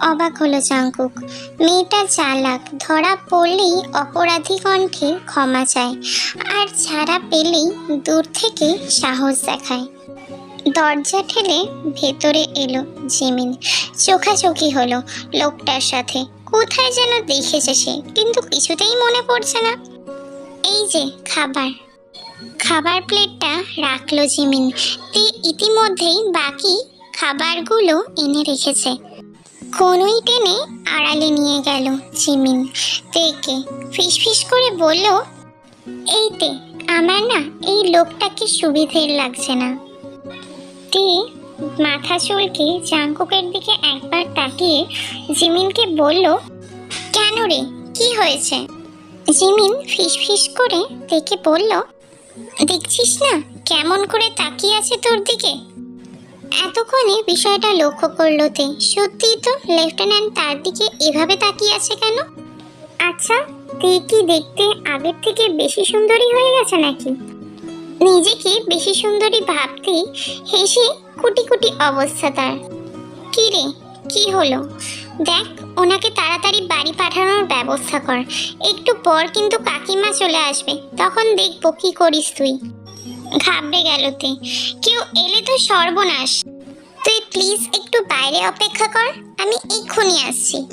অবাক হলো চাঙ্কুক মেয়েটা চালাক, ধরা পড়লেই অপরাধী কণ্ঠে ক্ষমা চায়, আর ছাড়া পেলেই দূর থেকে সাহস দেখায়। দরজা ঠেলে ভেতরে এলো জিমিন। চোখাচোখি হলো লোকটার সাথে। কোথায় যেন দেখেছে সে, কিন্তু কিছুতেই মনে পড়ছে না। এই যে, খাবার। খাবার প্লেটটা রাখল জিমিন। তে ইতিমধ্যেই বাকি খাবারগুলো এনে রেখেছে। কোনোই টেনে আড়ালে নিয়ে গেল জিমিন। তেকে ফিসফিস করে বলল, এই তে আমার না এই লোকটাকে সুবিধের লাগছে না। তে মাথা চুলকে জাঙ্কুকের দিকে একবার তাকিয়ে জিমিনকে বলল, কেন রে, কি হয়েছে? জিমিন ফিসফিস করে দেখে বলল, দেখছিস না কেমন করে তাকিয়ে আছে তোর দিকে? এতক্ষণে বিষয়টা লক্ষ্য করল তে। সত্যিই তো লেফটেন্যান্ট তার দিকে এভাবে তাকিয়ে আছে কেন? আচ্ছা তে কি দেখতে আগের থেকে বেশি সুন্দরী হয়ে গেছে নাকি? নিজেকে বেশি সুন্দরী ভাবতেই হেসে কুটি কুটি অবস্থা তার। কি রে, কি হলো? দেখ, ওনাকে তাড়াতাড়ি বাড়ি পাঠানোর ব্যবস্থা কর। একটু পর কিন্তু কাকিমা চলে আসবে, তখন দেখব কি করিস তুই। ঘাবড়ে গেল তে। কেউ এলে তো সর্বনাশ। তুই প্লিজ একটু বাইরে অপেক্ষা কর, আমি এক্ষুনি আসছি।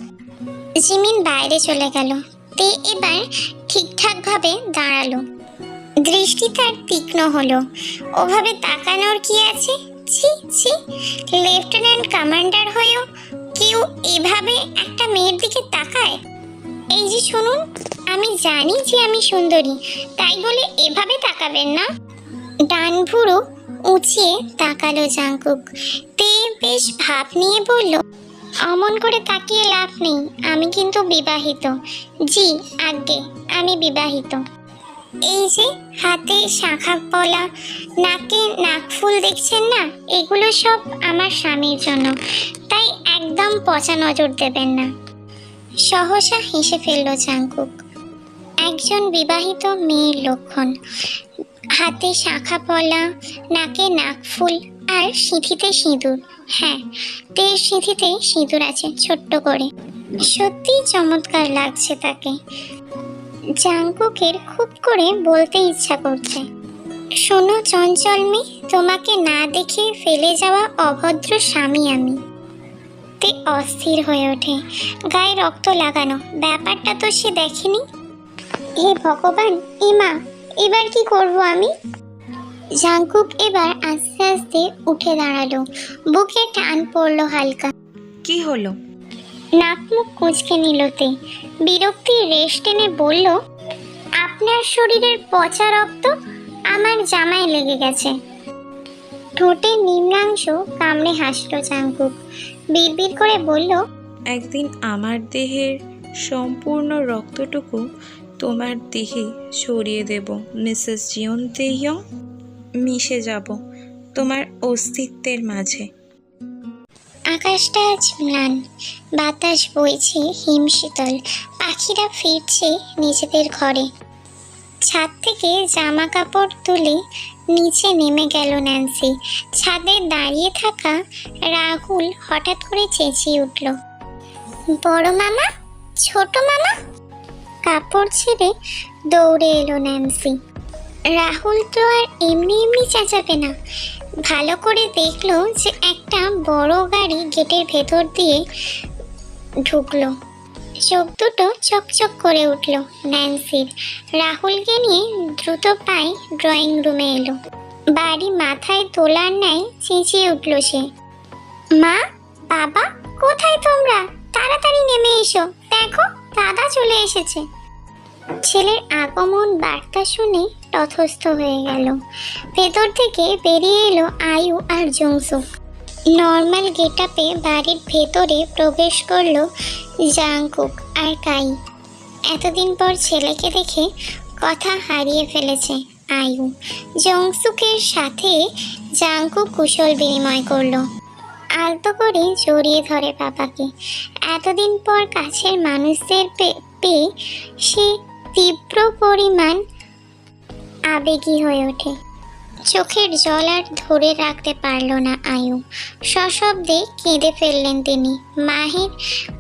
জিমিন বাইরে চলে গেল। তে এবার ঠিকঠাকভাবে দাঁড়াল। দৃষ্টি তার তীক্ষ্ণ হলো। ওভাবে তাকানোর কি আছে? ছি ছি, লেফটেন্যান্ট কমান্ডার হয়েও কেউ এভাবে একটা মেয়ের দিকে তাকায়? এই যে শুনুন, আমি জানি যে আমি সুন্দরী, তাই বলে এভাবে তাকাবেন না। ডান ভুরু উঁচিয়ে তাকালো জাঙ্কুক। তে বেশ ভাব নিয়ে বলল, অমন করে তাকিয়ে লাভ নেই, আমি কিন্তু বিবাহিত। জি, আজ্ঞে, আমি বিবাহিত। এই যে হাতে শাখা পলা, নাকে নাকফুল দেখছেন না, এগুলো সব আমার স্বামীর জন্য। তাই একদম পচা নজর দেবেন না। সহসা হেসে ফেলল জাঙ্কুক। একজন বিবাহিত মেয়ের লক্ষণ। হাতে শাখা পলা, নাকে নাকফুল আর সিঁথিতে সিঁদুর। হ্যাঁ তের সিঁথিতে সিঁদুর আছে ছোট্ট করে। সত্যিই চমৎকার লাগছে তাকে। জাঙ্কুকের খুব করে বলতে ইচ্ছা করছে। শোনো চঞ্চল তোমাকে না দেখে ফেলে যাওয়া অভদ্র স্বামী আমি। তে অস্থির হয়ে ওঠে, গায়ে রক্ত লাগানো। ব্যাপারটা তো সে দেখেনি। হে ভগবান এমা এবার কি করব আমি? জাঙ্কুক এবার আস্তে আস্তে উঠে দাঁড়াল। বুকে টান পড়ল হালকা। কি হলো? নাক মুখ কুচকে নিলতে বিরক্তি রেশ টেনে বলল আপনার শরীরের পচা রক্ত আমার জামায় লেগে গেছে। ঠোঁটে নিম্নাংশ কামড়ে হাসলো জাঙ্কুক বিড়বিড় করে বলল একদিন আমার দেহের সম্পূর্ণ রক্তটুকু তোমার দেহে সরিয়ে দেব, মিসেস জিয়ন তেইয়ং। মিশে যাব তোমার অস্তিত্বের মাঝে। আকাশটা আজ ম্লান, বাতাস বইছে হিমশীতল পাখিরা ফিরছে নিজেদের ঘরে। ছাদ থেকে জামা কাপড় তুলে নিচে নেমে গেল ন্যান্সি। ছাদে দাঁড়িয়ে থাকা রাহুল হঠাৎ করে চেঁচিয়ে উঠল, বড় মামা, ছোট মামা কাপড় ছেড়ে দৌড়ে এলো ন্যান্সি। রাহুল তো আর এমনি এমনি চেঁচাবে না। ভালো করে দেখল যে একটা বড় গাড়ি গেটের ভেতর দিয়ে ঢুকলো। চোখ দুটো চকচক করে উঠল ন্যান্সির। রাহুলকে নিয়ে দ্রুত পায়ে ড্রয়িং রুমে এলো। বাড়ি মাথায় তোলার ন্যায় চেঁচিয়ে উঠল সে। মা, বাবা, কোথায় তোমরা? তাড়াতাড়ি নেমে এসো। দেখো, দাদা চলে এসেছে। ছেলের আগমন বার্তা শুনে তথস্থ হয়ে গেল। ভেতর থেকে বেরিয়ে এলো আয়ু আর জংসুক নর্মাল গেটআপে বাড়ির ভেতরে প্রবেশ করল জাংকুক আর কাই। এতদিন পর ছেলেকে দেখে কথা হারিয়ে ফেলেছে আয়ু জংসুকের সাথে জাংকুক কুশল বিনিময় করল। আলতো করে জড়িয়ে ধরে বাবাকে। এতদিন পর কাছের মানুষদের পেয়ে সে তীব্র পরিমাণ আবেগী হয়ে ওঠে। চোখের জল আর ধরে রাখতে পারল না আয়ু। সশব্দে কেঁদে ফেললেন তিনি। মাহের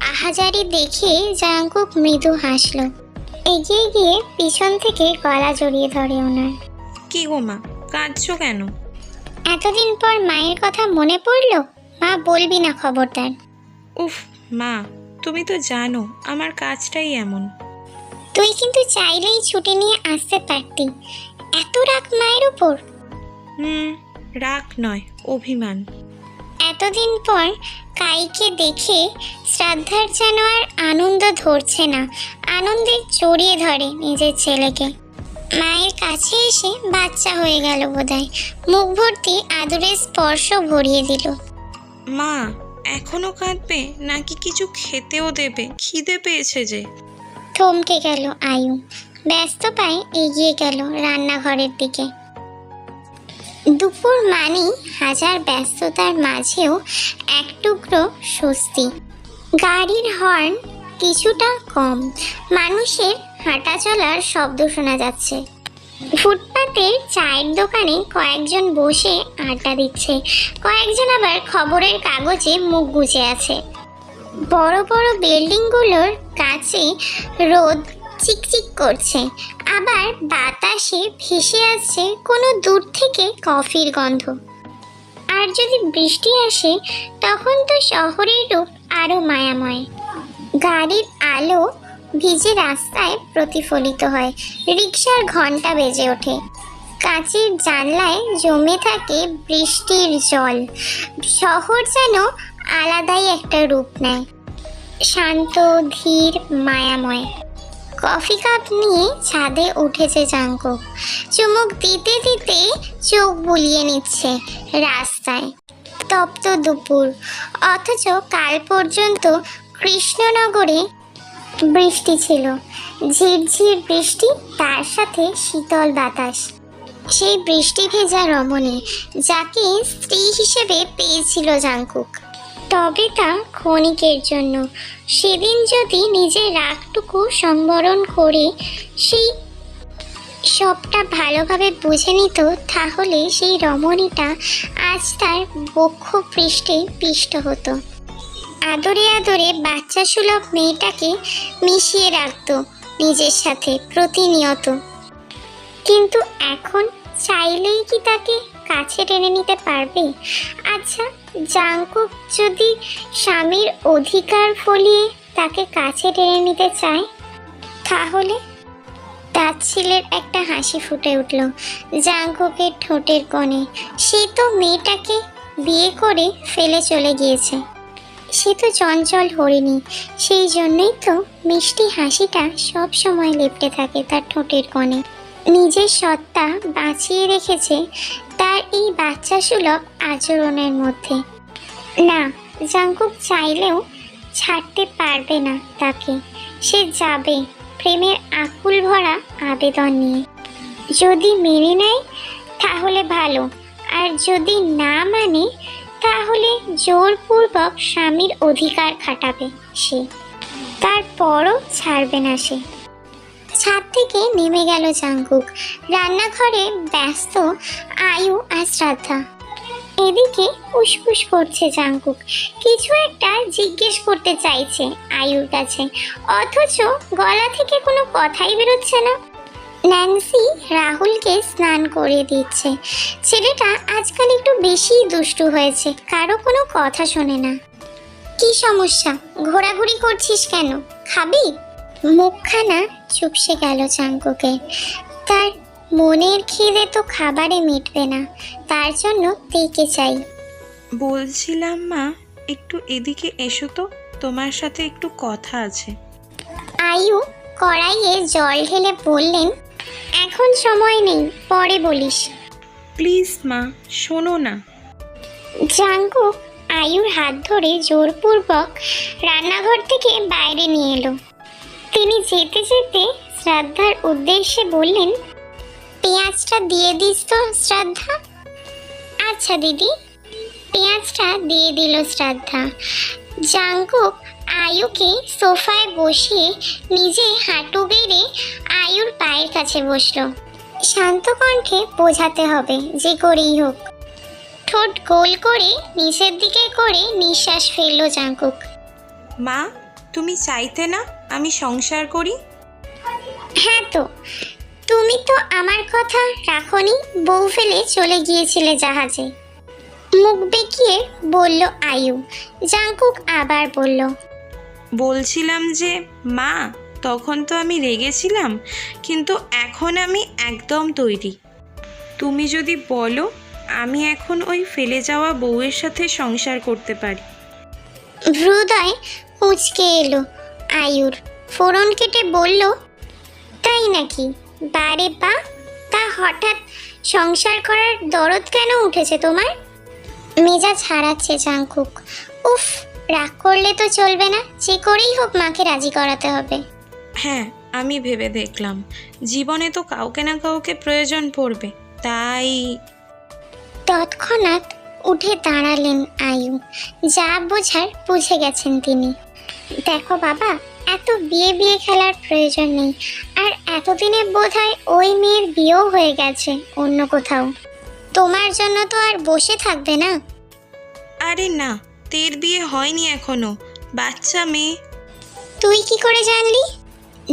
আহাজারি দেখে জাঙ্কুক মৃদু হাসল। এগিয়ে গিয়ে পিছন থেকে গলা জড়িয়ে ধরে ওনার। কি গো মা কাঁদছো কেন? এতদিন পর মায়ের কথা মনে পড়ল? মা বলবি না খবরদার। উফ মা তুমি তো জানো আমার কাজটাই এমন। তুই কিন্তু চাইলেই ছুটি নিয়ে আসতে পারতি। এত রাগ মায়ের উপর? হুম রাগ নয় অভিমান। এতদিন পর কাইকে দেখে শ্রাদ্ধার যেন আর আনন্দ ধরছে না আনন্দে জড়িয়ে ধরে নিজের ছেলেকে। মায়ের কাছে এসে বাচ্চা হয়ে গেল বোধহয় মুখ ভর্তি আদরের স্পর্শ ভরিয়ে দিল। মা এখনও কাঁদবে? নাকি কিছু খেতেও দেবে? খিদে পেয়েছে যে। থমকে গেল আয়ু। ব্যস্ত পায়ে এগিয়ে গেল রান্নাঘরের দিকে। দুপুর মানি হাজার ব্যস্ততার মাঝেও এক টুকরো স্বস্তি। গাড়ির হর্ন কিছুটা কম। মানুষের হাঁটা চলার শব্দ শোনা যাচ্ছে। ফুটপাতের চায়ের দোকানে কয়েকজন বসে আড্ডা দিচ্ছে। কয়েকজন আবার খবরের কাগজে মুখ গুজে আছে। বড় বড় বিল্ডিংগুলোর কাছে রোদ চিকচিক করছে। আবার বাতাসে ভেসে আসছে কোনো দূর থেকে কফির গন্ধ। আর যদি বৃষ্টি আসে, তখন তো শহরের রূপ আরও মায়াময়। গাড়ির আলো ভিজে রাস্তায় প্রতিফলিত হয়। রিক্সার ঘণ্টা বেজে ওঠে। কাঁচের জানলায় জমে থাকে বৃষ্টির জল। শহর যেন আলাদাই একটা রূপ নেয়। শান্ত, ধীর, মায়াময়। কফি কাপ নিয়ে ছাদে উঠেছে জাঙ্কুক চুমুক দিতে দিতে চোখ বুলিয়ে নিচ্ছে রাস্তায়। তপ্ত দুপুর। অথচ কাল পর্যন্ত কৃষ্ণনগরে বৃষ্টি ছিল। ঝিরঝির বৃষ্টি, তার সাথে শীতল বাতাস। সেই বৃষ্টি ভেজা রমণী, যাকে স্ত্রী হিসেবে পেয়েছিল জাঙ্কুক। তবে তা ক্ষণিকের জন্য। সেদিন যদি নিজের রাগটুকু সম্বরণ করে সেই সবটা ভালোভাবে বুঝে নিত, তাহলে সেই রমণীটা আজ তার বক্ষ পৃষ্ঠে পিষ্ট হতো। আদরে আদরে বাচ্চা সুলভ মেয়েটাকে মিশিয়ে রাখত নিজের সাথে প্রতিনিয়ত। কিন্তু এখন চাইলেই কি তাকে কাছে টেনে নিতে পারবে? আচ্ছা জাঙ্কুক যদি স্বামীর অধিকার ফলিয়ে তাকে কাছে টেনে নিতে চায়, তাহলে তাচ্ছিলের একটা হাসি ফুটে উঠল জাঙ্কুকের ঠোঁটের কোণে। সে তো মেয়েটাকে বিয়ে করে ফেলে চলে গিয়েছে। সে তো চঞ্চল হরিণী, সেই জন্যই তো মিষ্টি হাসিটা সব সময় লেপটে থাকে তার ঠোঁটের কোণে। নিজের সত্তা বাঁচিয়ে রেখেছে এই বাচ্চা সুলভ আচরণের মধ্যে। না, জাঙ্কুক চাইলেও ছাড়তে পারবে না তাকে। সে যাবে প্রেমের আকুল ভরা আবেদন নিয়ে। যদি মেনে নেয়, তাহলে ভালো। আর যদি না মানে তাহলে জোরপূর্বক স্বামীর অধিকার খাটাবে সে। তারপরও ছাড়বে না সে। ছাদ থেকে নেমে গেল জাঙ্কুক। রান্নাঘরে ব্যস্ত আয়ু আর শ্রদ্ধা। এদিকে উসপুস করছে জাঙ্কুক। কিছু একটা জিজ্ঞেস করতে চাইছে আয়ুর কাছে। অথচ গলা থেকে কোনো কথাই বেরোচ্ছে না। ন্যান্সি রাহুলকে স্নান করে দিচ্ছে। ছেলেটা আজকাল একটু বেশি দুষ্টু হয়েছে, কারও কোনো কথা শোনে না। কি সমস্যা? ঘোরাঘুরি করছিস কেন? খাবি? মুখখানা চুপসে গেল চাঙ্কুকে। তার মনের খিদে তো খাবারে মিটবে না তার জন্য তেকে চাই বলছিলাম মা একটু এদিকে এসো তো তোমার সাথে একটু কথা আছে। আয়ু কড়াইয়ে জল ঢেলে বললেন এখন সময় নেই পরে বলিস। প্লিজ মা শোনো না। জাঙ্কু আয়ুর হাত ধরে জোরপূর্বক রান্নাঘর থেকে বাইরে নিয়ে এলো। তিনি যেতে যেতে শ্রাদ্ধার উদ্দেশ্যে বললেন, পেঁয়াজটা দিয়ে দিস তো শ্রাদ্ধা। আচ্ছা দিদি। পেঁয়াজটা দিয়ে দিল শ্রাদ্ধা। জাঙ্কুক আয়ুকে সোফায় বসিয়ে নিজে হাঁটু গেড়ে আয়ুর পায়ের কাছে বসল। শান্ত কণ্ঠে বোঝাতে হবে, যে করেই হোক। ঠোঁট গোল করে নিচের দিকে করে নিঃশ্বাস ফেলল জাঙ্কুক। মা, তুমি চাইতে না? আমি সংসার করি? হ্যাঁ তো। তুমি তো আমার কথা রাখনি বউ ফেলে চলে গিয়েছিলে জাহাজে। মুখ বেঁকিয়ে বলল আয়ু। জাঙ্কুক আবার বলল বলছিলাম যে মা তখন তো আমি রেগেছিলাম কিন্তু এখন আমি একদম তৈরি। তুমি যদি বলো আমি এখন ওই ফেলে যাওয়া বউয়ের সাথে সংসার করতে পারি। হৃদয় কুঁচকে এলো। আয়ুর ফোড়ন কেটে বলল তাই নাকি? বারে বা তা হঠাৎ সংসার করার দরদ কেন উঠেছে তোমার? মেজাজ হারাচ্ছে জাঙ্কুক উফ রাগ করলে তো চলবে না যে করেই হোক মাকে রাজি করাতে হবে। হ্যাঁ আমি ভেবে দেখলাম। জীবনে তো কাউকে না কাউকে প্রয়োজন পড়বে তাই তৎক্ষণাৎ উঠে দাঁড়ালেন আয়ু। যা বোঝার বুঝে গেছেন তিনি। দেখো বাবা এত বিয়ে বিয়ে খেলার প্রয়োজন নেই। আর এতদিনে বোধহয় ওই মেয়ের বিয়েও হয়ে গেছে অন্য কোথাও। তোমার জন্য তো আর বসে থাকবে না। আরে না তের বিয়ে হয়নি এখনও। বাচ্চা মেয়ে। তুই কি করে জানলি?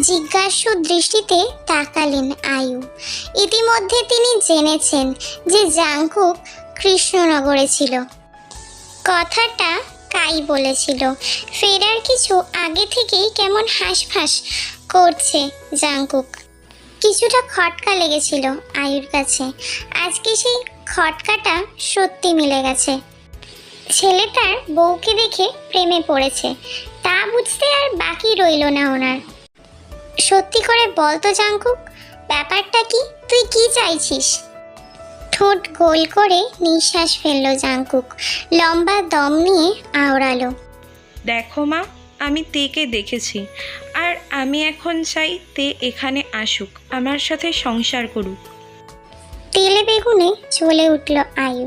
জিজ্ঞাসু দৃষ্টিতে তাকালেন আয়ু। ইতিমধ্যে তিনি জেনেছেন যে জাঙ্কুক কৃষ্ণনগরে ছিল। কথাটা কাই বলেছিল। ফেরার কিছু আগে থেকেই কেমন হাঁসফাঁস করছে জাঙ্কুক কিছুটা খটকা লেগেছিল আয়ুর কাছে। আজকে সেই খটকাটা সত্যি মিলে গেছে। ছেলেটার বউকে দেখে প্রেমে পড়েছে। তা বুঝতে আর বাকি রইল না ওনার। সত্যি করে বল তো জাঙ্কুক ব্যাপারটা কি? তুই কি চাইছিস? ঠোঁট গোল করে নিঃশ্বাস ফেলল জাঙ্কুক লম্বা দম নিয়ে আওড়ালো। দেখো মা আমি তেকে দেখেছি। আর আমি এখন চাই তে এখানে আসুক আমার সাথে সংসার করুক। তেলে বেগুনে চলে উঠল আয়ু।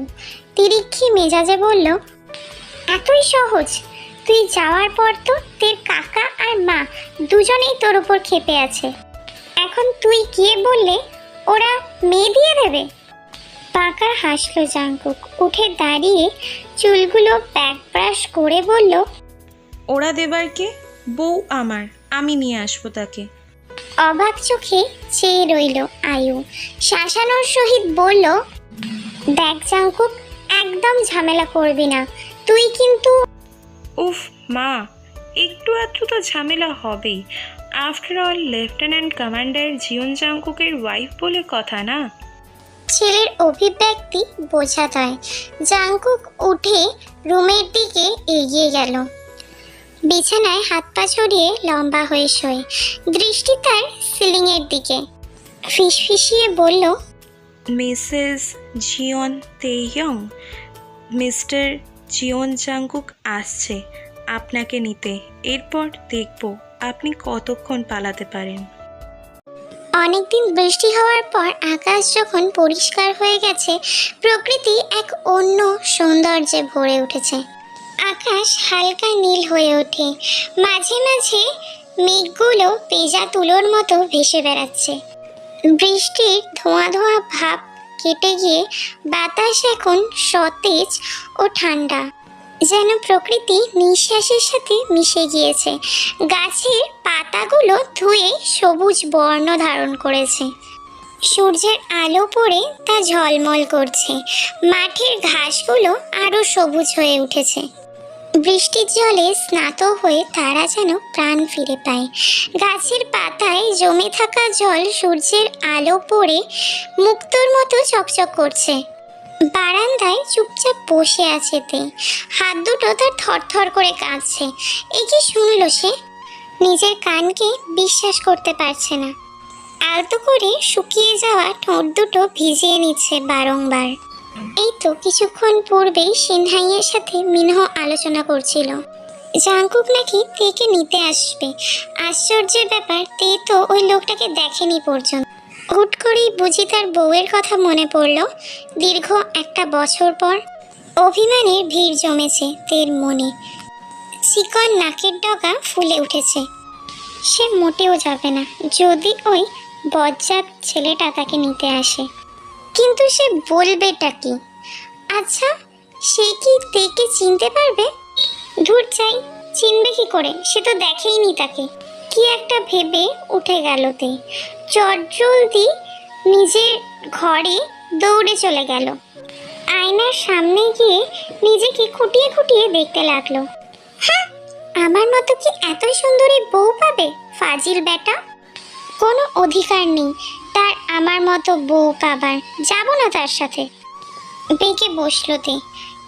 তিরিক্ষি মেজাজে বলল এতই সহজ। তুই যাওয়ার পর তো তোর কাকা আর মা দুজনেই তোর উপর খেপে আছে। এখন তুই গিয়ে বললে ওরা মেয়ে দিয়ে দেবে? পাকা হাসলো জাঙ্কুক উঠে দাঁড়িয়ে চুলগুলো ব্যাক ব্রাশ করে বলল ওরা দেবার কে বউ আমার আমি নিয়ে আসব তাকে। অবাক চোখে চেয়ে রইল আয়ু। শাসানোর সহিত বলল দেখ জাঙ্কুক একদম ঝামেলা করবি না। তুই কিন্তু উফ মা একটু আধটু তো ঝামেলা হবেই। After all lieutenant commander Jeon জাংকুকের wife বলে কথা না? ছেলের অভিব্যক্তি বোঝা যায়। জাঙ্কুক উঠে রুমের দিকে এগিয়ে গেল। বিছানায় হাত পা ছড়িয়ে লম্বা হয়ে শোয়। দৃষ্টি তার সিলিংয়ের দিকে। ফিসফিসিয়ে বলল, Mrs Jeon Taeyong, Mr Jeon Jungkook আসছে। আপনাকে নিতে। এরপর দেখব আপনি কতক্ষণ পালাতে পারেন। অনেকদিন বৃষ্টি হওয়ার পর আকাশ যখন পরিষ্কার হয়ে গেছে, প্রকৃতি এক অন্য সৌন্দর্যে ভরে উঠেছে। আকাশ হালকা নীল হয়ে ওঠে। মাঝে মাঝে মেঘগুলো পেজা তুলোর মতো ভেসে বেড়াচ্ছে। বৃষ্টির ধোঁয়া ধোঁয়া ভাব কেটে গিয়ে বাতাস এখন সতেজ ও ঠান্ডা। যেন প্রকৃতি নিঃশ্বাসের সাথে মিশে গিয়েছে। গাছের পাতাগুলো ধুয়ে সবুজ বর্ণ ধারণ করেছে। সূর্যের আলো পড়ে তা ঝলমল করছে। মাঠের ঘাসগুলো আরও সবুজ হয়ে উঠেছে। বৃষ্টির জলে স্নাত হয়ে তারা যেন প্রাণ ফিরে পায়। গাছের পাতায় জমে থাকা জল সূর্যের আলো পড়ে মুক্তোর মতো চকচক করছে। বারান্দায় চুপচাপ বসে আছে তে। হাত দুটো তার থরথর করে কাঁদছে। এই কি শুনলো সে? নিজের কানকে বিশ্বাস করতে পারছে না। আলতো করে শুকিয়ে যাওয়া ঠোঁট দুটো ভিজিয়ে নিচ্ছে বারংবার। এই তো কিছুক্ষণ পূর্বেই সিনহাইয়ের সাথে মিনহ আলোচনা করছিল। জাঙ্কুক নাকি তেকে নিতে আসবে। আশ্চর্যের ব্যাপার, তে তো ওই লোকটাকে দেখেনি পর্যন্ত। হুট করেই বুঝি তার বউয়ের কথা মনে পড়ল। দীর্ঘ একটা বছর পর অভিমানের ভিড় জমেছে তের মনে। চিকন নাকের ডগা ফুলে উঠেছে। সে মোটেও যাবে না, যদি ওই বজ্জাত ছেলেটা তাকে নিতে আসে। কিন্তু সে বলবেটা কি? আচ্ছা সে কি তেকে চিনতে পারবে? ধূর চাই, চিনবে কি করে? সে তো দেখেইনি তাকে। কি একটা ভেবে উঠে গেল তে চটজলদি নিজের ঘরে দৌড়ে চলে গেল। আয়নার সামনে গিয়ে নিজেকে খুঁটিয়ে খুঁটিয়ে দেখতে লাগল। হ্যাঁ আমার মতো কি এত সুন্দরী বউ পাবে, ফাজিল বেটা? কোনো অধিকার নেই, তার আমার মতো বউ পাবার। যাব না তার সাথে। বেঁকে বসল তে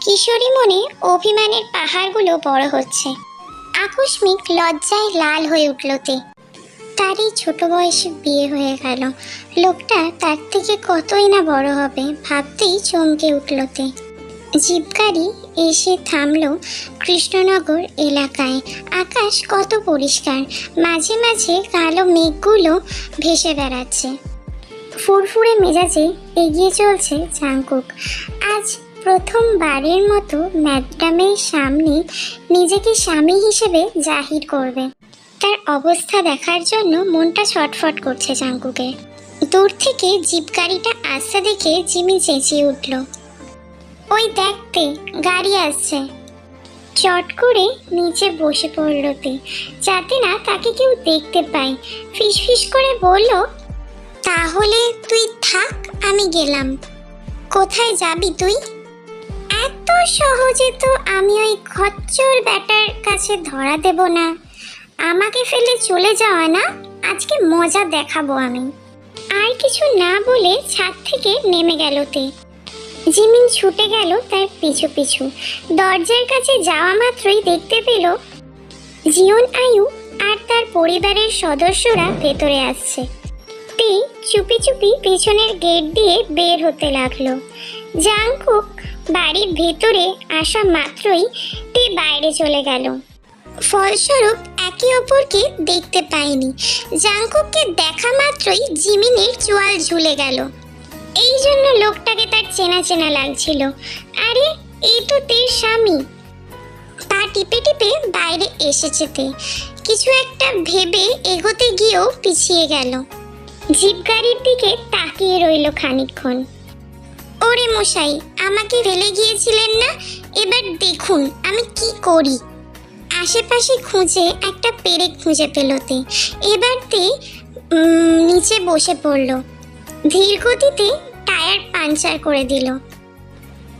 কিশোরী মনে অভিমানের পাহাড়গুলো বড় হচ্ছে। আকস্মিক লজ্জায় লাল হয়ে উঠল তে। তারই ছোট বয়সে বিয়ে হয়ে গেল। লোকটা তার থেকে কতই না বড় হবে ভাবতেই চমকে উঠল তে। জিপগাড়ি এসে থামল কৃষ্ণনগর এলাকায়। আকাশ কত পরিষ্কার। মাঝে মাঝে কালো মেঘগুলো ভেসে বেড়াচ্ছে। ফুরফুরে মেজাজে এগিয়ে চলছে জাঙ্কুক আজ প্রথমবারের মতো ম্যাডামের সামনে নিজেকে স্বামী হিসেবে জাহির করবে। তার অবস্থা দেখার জন্য মনটা ছটফট করছে জাঙ্কুকের দূর থেকে জিপ গাড়িটা আসতে দেখে জিমি চেঁচিয়ে উঠল। ওই দেখতে গাড়ি আসছে। চট করে নিচে বসে পড়লতে যাতে না তাকে কেউ দেখতে পায়। ফিস ফিস করে বলল, তাহলে তুই থাক, আমি গেলাম। কোথায় যাবি তুই? এত সহজে তো আমি ওই খচ্চর ব্যাটার কাছে ধরা দেব না। আমাকে ফেলে চলে যাওয়া না, আজকে মজা দেখাবো আমি। আর কিছু না বলে ছাদ থেকে নেমে গেল তে। জিমিন ছুটে গেল তার পিছু পিছু। দরজার কাছে যাওয়া মাত্রই দেখতে পেল জিওন আয়ু আর তার পরিবারের সদস্যরা ভেতরে আসছে। তে চুপি চুপি পেছনের গেট দিয়ে বের হতে লাগল। জাংকুক বাড়ির ভেতরে আসা মাত্রই তে বাইরে চলে গেল। ফলস্বরূপ একে অপরকে দেখতে পায়নি। জাংকুককে দেখা মাত্রই জিমিনের চোয়াল ঝুলে গেল। এই জন্য লোকটাকে তার চেনা চেনা লাগছিল। আরে এই তো তের স্বামী। পা টিপে টিপে বাইরে এসেছে তে। কিছু একটা ভেবে এগোতে গিয়েও পিছিয়ে গেল। জিপ গাড়ির দিকে তাকিয়ে রইল খানিকক্ষণ। ওরে মশাই আমাকে ফেলে গিয়েছিলেন না? এবার দেখুন আমি কি করি। আশেপাশে খুঁজে একটা পেরেক খুঁজে পেলতে এবার তে নিচে বসে পড়ল। ধীর গতিতে টায়ার পাঞ্চার করে দিল।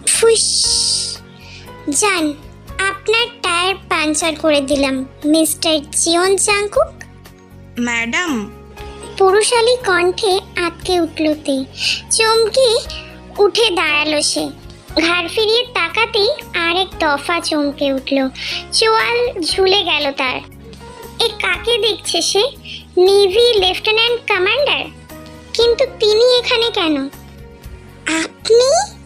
ফুস! যান আপনার টায়ার পাঞ্চার করে দিলাম মিস্টার জিওন জাংকুক ম্যাডাম। পুরুষালী কণ্ঠে আটকে উঠলতে চমকে উঠে দাঁড়াল সে। ঘাড় ফিরিয়ে তাকাতেই আরেক দফা চমকে উঠল। চোয়াল ঝুলে গেল তার। এ কাকে দেখছে সে? Navy lieutenant commander? কিন্তু তিনি এখানে কেন? আপনি